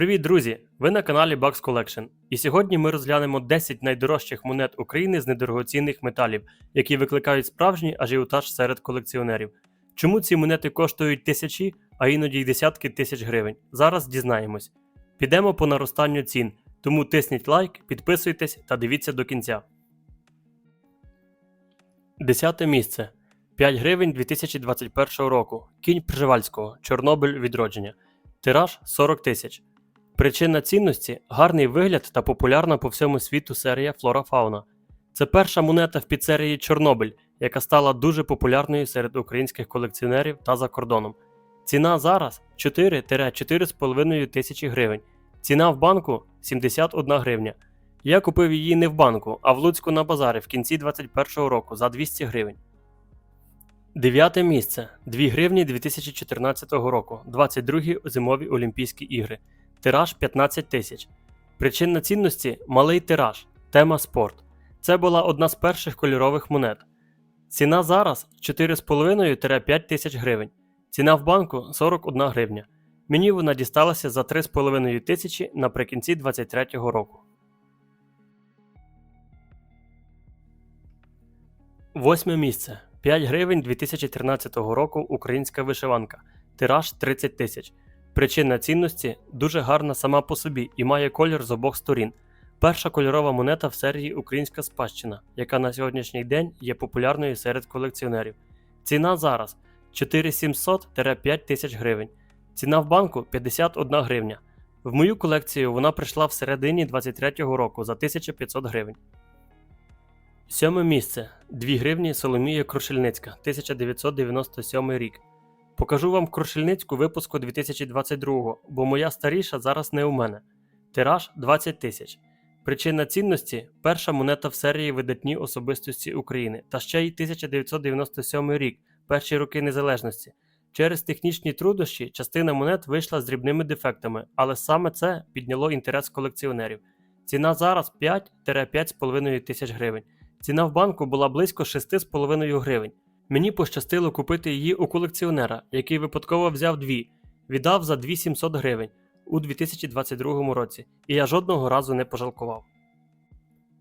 Привіт, друзі! Ви на каналі Bugs Collection. І сьогодні ми розглянемо 10 найдорожчих монет України з недорогоцінних металів, які викликають справжній ажіотаж серед колекціонерів. Чому ці монети коштують тисячі, а іноді й десятки тисяч гривень? Зараз дізнаємось. Підемо по наростанню цін, тому тисніть лайк, підписуйтесь та дивіться до кінця. Десяте місце. 5 гривень 2021 року. Кінь Пржевальського. Чорнобиль відродження. Тираж 40 тисяч. Причина цінності гарний вигляд та популярна по всьому світу серія Флора Фауна. Це перша монета в підсерії Чорнобиль, яка стала дуже популярною серед українських колекціонерів та за кордоном. Ціна зараз 4-4,5 тисячі гривень. Ціна в банку 71 гривня. Я купив її не в банку, а в Луцьку на базарі в кінці 2021 року за 200 гривень. Дев'яте місце 2 гривні 2014 року, 22-гі зимові Олімпійські ігри. Тираж 15 тисяч. Причина цінності малий тираж, тема спорт. Це була одна з перших кольорових монет. Ціна зараз 4,5-5 тисяч гривень. Ціна в банку 41 гривня. Мені вона дісталася за 3,5 тисячі наприкінці 2023 року. Восьме місце. 5 гривень 2013 року українська вишиванка. Тираж 30 тисяч. Причина цінності дуже гарна сама по собі і має колір з обох сторін. Перша кольорова монета в серії Українська спадщина, яка на сьогоднішній день є популярною серед колекціонерів. Ціна зараз 4700-5 тисяч гривень. Ціна в банку 51 гривня. В мою колекцію вона прийшла в середині 23-го року за 1500 гривень. Сьоме місце 2 гривні Соломія Крушельницька, 1997 рік. Покажу вам Крушельницьку випуску 2022, бо моя старіша зараз не у мене. Тираж 20 тисяч. Причина цінності перша монета в серії видатні особистості України та ще й 1997 рік, перші роки незалежності. Через технічні труднощі частина монет вийшла з дрібними дефектами, але саме це підняло інтерес колекціонерів. Ціна зараз 5-5,5 тисяч гривень. Ціна в банку була близько 6,5 гривень. Мені пощастило купити її у колекціонера, який випадково взяв дві, віддав за 2700 гривень у 2022 році, і я жодного разу не пожалкував.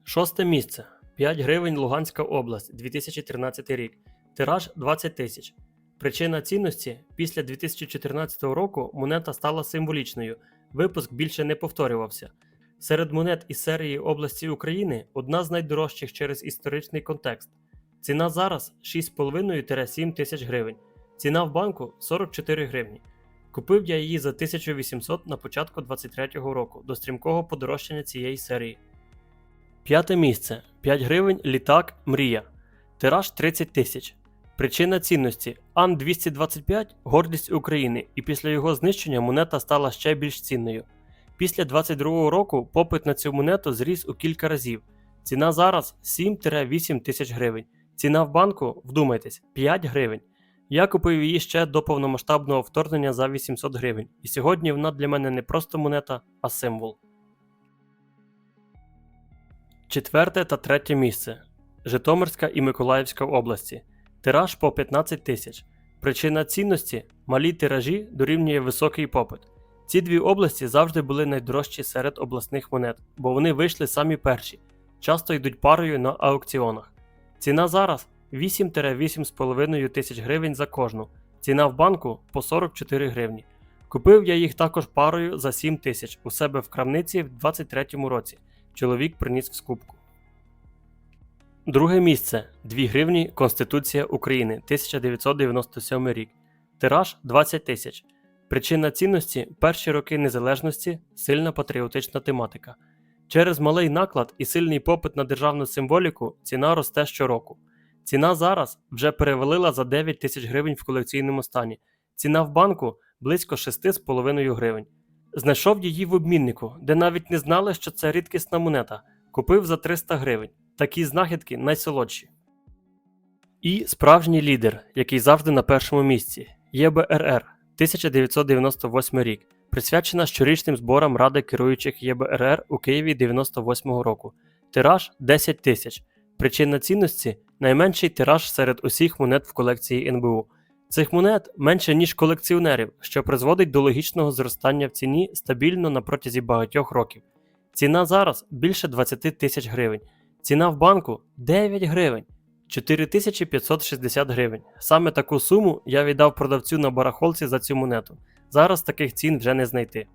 Шосте місце 5 гривень Луганська область 2013 рік. Тираж 20 тисяч. Причина цінності після 2014 року монета стала символічною, випуск більше не повторювався. Серед монет із серії області України одна з найдорожчих через історичний контекст. Ціна зараз 6,5-7 тисяч гривень. Ціна в банку 44 гривні. Купив я її за 1800 на початку 2023 року до стрімкого подорожчання цієї серії. П'яте місце 5 гривень літак Мрія. Тираж 30 тисяч. Причина цінності Ан-225 гордість України, і після його знищення монета стала ще більш цінною. Після 2022 року попит на цю монету зріс у кілька разів. Ціна зараз 7-8 тисяч гривень. Ціна в банку, вдумайтесь, 5 гривень. Я купив її ще до повномасштабного вторгнення за 800 гривень, і сьогодні вона для мене не просто монета, а символ. Четверте та третє місце Житомирська і Миколаївська області. Тираж по 15 тисяч. Причина цінності малі тиражі дорівнює високий попит. Ці дві області завжди були найдорожчі серед обласних монет, бо вони вийшли самі перші, часто йдуть парою на аукціонах. Ціна зараз 8-8,5 тисяч гривень за кожну. Ціна в банку по 44 гривні. Купив я їх також парою за 7 тисяч у себе в крамниці в 23-му році. Чоловік приніс в скупку. Друге місце 2 гривні Конституція України 1997 рік. Тираж 20 тисяч. Причина цінності перші роки незалежності сильна патріотична тематика. Через малий наклад і сильний попит на державну символіку ціна росте щороку. Ціна зараз вже перевалила за 9 тисяч гривень в колекційному стані. Ціна в банку близько 6,5 гривень. Знайшов її в обміннику, де навіть не знали, що це рідкісна монета. Купив за 300 гривень. Такі знахідки найсолодші. І справжній лідер, який завжди на першому місці ЄБРР 1998 рік, присвячена щорічним зборам Ради керуючих ЄБРР у Києві 98-го року. Тираж 10 тисяч. Причина цінності найменший тираж серед усіх монет в колекції НБУ. Цих монет менше, ніж колекціонерів, що призводить до логічного зростання в ціні стабільно на протязі багатьох років. Ціна зараз більше 20 тисяч гривень. Ціна в банку 9 гривень. 4560 гривень. Саме таку суму я віддав продавцю на барахолці за цю монету. Зараз таких цін вже не знайти.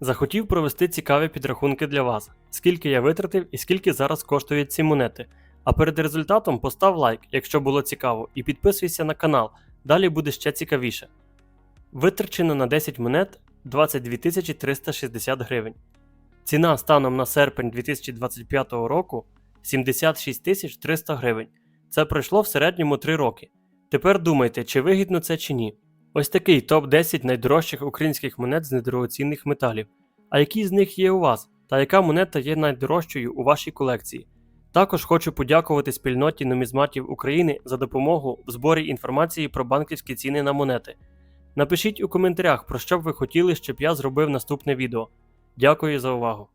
Захотів провести цікаві підрахунки для вас, скільки я витратив і скільки зараз коштують ці монети. А перед результатом постав лайк, якщо було цікаво, і підписуйся на канал, далі буде ще цікавіше. Витрачено на 10 монет 22 360 гривень. Ціна станом на серпень 2025 року 76 300 гривень. Це пройшло в середньому 3 роки. Тепер думайте, чи вигідно це чи ні. Ось такий топ-10 найдорожчих українських монет з недорогоцінних металів. А які з них є у вас? Та яка монета є найдорожчою у вашій колекції? Також хочу подякувати спільноті нумізматів України за допомогу в зборі інформації про банківські ціни на монети. Напишіть у коментарях, про що б ви хотіли, щоб я зробив наступне відео. Дякую за увагу!